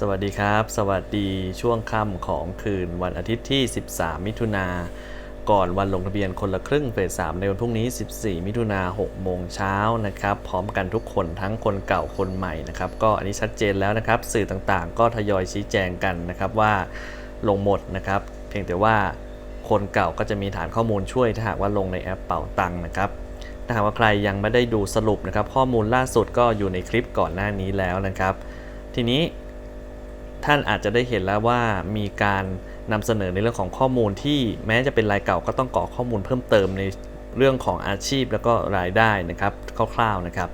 สวัสดีครับ สวัสดีช่วงค่ำของคืนวันอาทิตย์ที่ 13 มิถุนาก่อนวันลงทะเบียนคนละครึ่งเฟส3ในวันพรุ่งนี้ 14 มิถุนา6โมงเช้านะครับ พร้อมกันทุกคนทั้งคนเก่าคนใหม่นะครับ ก็อันนี้ชัดเจนแล้วนะครับ สื่อต่างๆ ก็ทยอยชี้แจงกันนะครับว่าลงหมดนะครับ เพียงแต่ว่าคนเก่าก็จะมีฐานข้อมูลช่วยถ้าหากว่าลงในแอปเป่าตังค์นะครับถ้าหากว่าใครยังไม่ได้ดูสรุปนะครับ ข้อมูลล่าสุดก็อยู่ในคลิปก่อนหน้านี้แล้วนะครับ ทีนี้ ท่านอาจจะได้เห็นแล้วว่ามีการนำเสนอในเรื่องของข้อมูลที่แม้จะเป็นรายเก่าก็ต้องกรอกข้อมูลเพิ่มเติมในเรื่องของอาชีพแล้วก็รายได้นะครับคร่าวๆนะครับ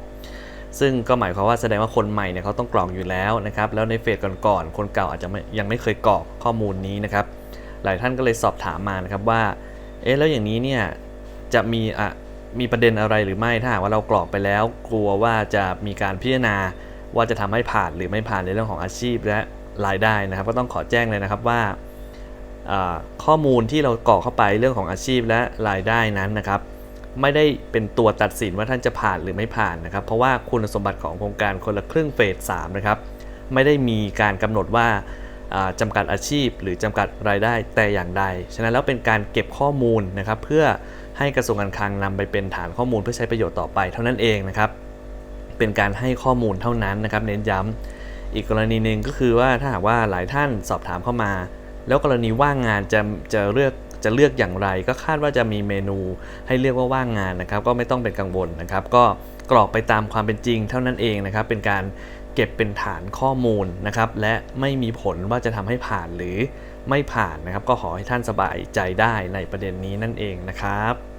ซึ่งก็หมายความว่าแสดงว่าคนใหม่เนี่ยเขาต้องกรอกอยู่แล้วนะครับ แล้วในเฟสก่อนๆคนเก่าอาจจะยังไม่เคยกรอกข้อมูลนี้นะครับ หลายท่านก็เลยสอบถามมานะครับว่าเอ๊ะแล้วอย่างนี้เนี่ยจะมีอะมีประเด็นอะไรหรือไม่ถ้าหากว่าเรากรอกไปแล้ว กลัวว่าจะมีการพิจารณาว่าจะทำให้ผ่านหรือไม่ผ่านในเรื่องของอาชีพและ รายได้นะครับ ก็ต้องขอแจ้งเลยนะครับว่าข้อมูลที่เรากรอกเข้าไปเรื่องของอาชีพและรายได้นั้นนะครับ ไม่ได้เป็นตัวตัดสินว่าท่านจะผ่านหรือไม่ผ่านนะครับ เพราะว่าคุณสมบัติของโครงการคนละครึ่งเฟส3นะครับไม่ได้มีการกำหนดว่าอ่าจำกัดอาชีพ หรือจำกัดรายได้แต่อย่างใด ฉะนั้นแล้วเป็นการเก็บข้อมูลนะครับ เพื่อให้กระทรวงการคลังนำไปเป็นฐานข้อมูลเพื่อใช้ประโยชน์ต่อไปเท่านั้นเองนะครับ เป็นการให้ข้อมูลเท่านั้นนะครับ เน้นย้ำ อีกกรณีหนึ่งก็คือว่าถ้าหากว่าหลายท่านสอบถามเข้ามา แล้วกรณีว่างงานจะจะเลือกจะเลือกอย่างไร ก็คาดว่าจะมีเมนูให้เลือกว่าว่างงานนะครับ ก็ไม่ต้องเป็นกังวลนะครับ ก็กรอกไปตามความเป็นจริงเท่านั้นเองนะครับ เป็นการเก็บเป็นฐานข้อมูลนะครับ และไม่มีผลว่าจะทำให้ผ่านหรือไม่ผ่านนะครับ ก็ขอให้ท่านสบายใจได้ในประเด็นนี้นั่นเองนะครับ